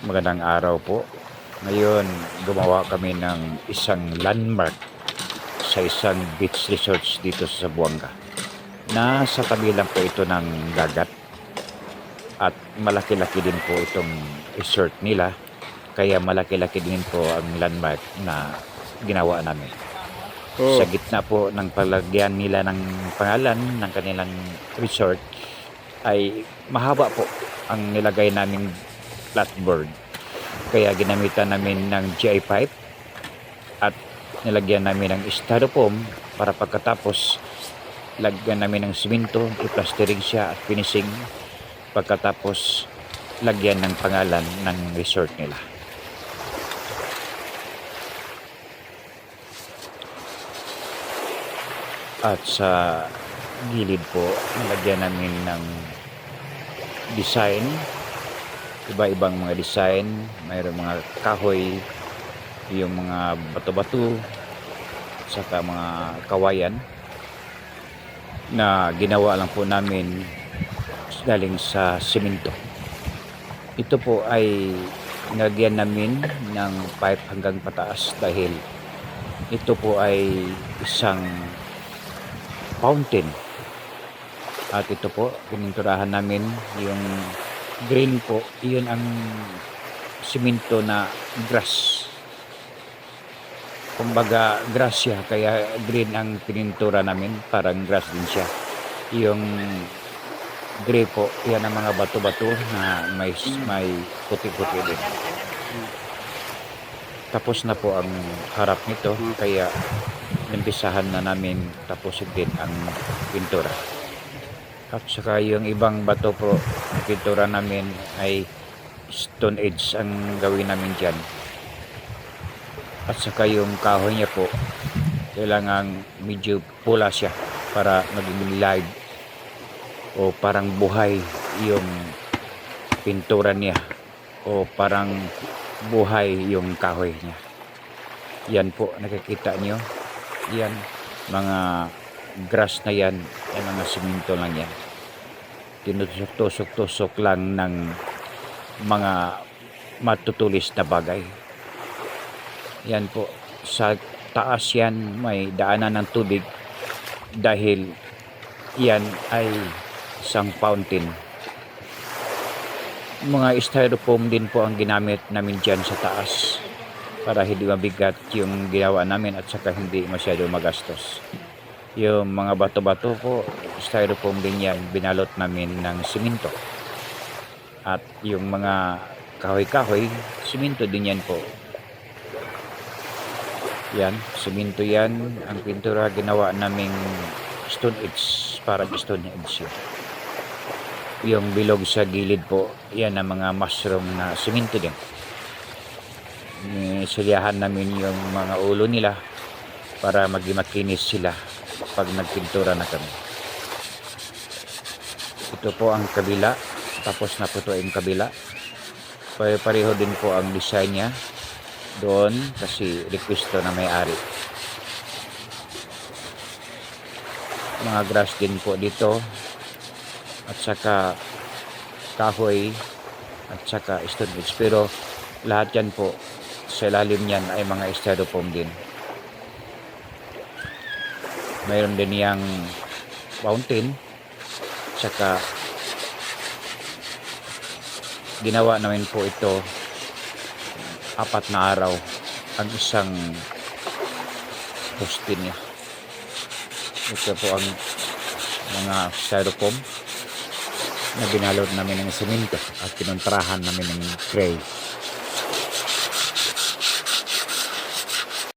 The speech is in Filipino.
Magandang araw po. Ngayon, gumawa kami ng isang landmark sa isang beach resort dito sa Buanga. Nasa tabi lang po ito ng dagat. At malaki-laki din po itong resort nila. Kaya malaki-laki din po ang landmark na ginawa namin. Sa gitna po ng palagyan nila ng pangalan ng kanilang resort ay mahaba po ang nilagay naming flatboard. Kaya ginamitan namin ng GI pipe at nilagyan namin ng styrofoam para pagkatapos lagyan namin ng simento, i-plastering siya at finishing pagkatapos lagyan ng pangalan ng resort nila. At sa gilid po, nilagyan namin ng design. Iba-ibang mga design. Mayroong mga kahoy yung mga bato-bato saka mga kawayan na ginawa lang po namin galing sa simento. Ito po ay nilagyan namin ng pipe hanggang pataas dahil ito po ay isang fountain at ito po pininturahan namin yung green po, iyon ang simento na grass. Kumbaga grass siya, kaya green ang pinintura namin, parang grass din siya. Yung gray po, yan ang mga bato-bato na may, may puti-puti din. Tapos na po ang harap nito, kaya nimpisahan na namin tapusin din ang pintura. At saka yung ibang bato ang pintura namin ay stone edge ang gawin namin dyan. At saka yung kahoy niya po, kailangan medyo pula siya para maging live o parang buhay yung pintura niya o parang buhay yung kahoy niya. Yan po, nakikita nyo. Yan, mga grass na yan, ay mga simento lang yan. Tinutusok-tusok lang ng mga matutulis na bagay. Yan po, sa taas yan may daanan ng tubig dahil yan ay isang fountain. Mga styrofoam din po ang ginamit namin dyan sa taas para hindi mabigat yung ginawa namin at saka hindi masyado magastos. Yung mga bato-bato po, styrofoam din yan, binalot namin ng simento. At yung mga kahoy-kahoy, simento din yan po. Yan, simento yan. Ang pintura ginawa naming stone edge, parang stone edge yun. Yung bilog sa gilid po, yan ang mga mushroom na simento din. Siliyahan namin yung mga ulo nila para maging makinis sila pag nagpintura na kami. Ito po ang kabila. Tapos na po ito yung kabila. Pare-pareho din po ang design niya. Doon kasi request to na may-ari. Mga grass din po dito. At saka kahoy at saka stone. Pero lahat yan po sa ilalim niyan ay mga styrofoam din. Mayroon din niyang fountain tsaka ginawa namin po ito apat na araw. Ang isang poste niya. Ito po ang mga styrofoam na binalot namin ng simento at kinontrahan namin ng tray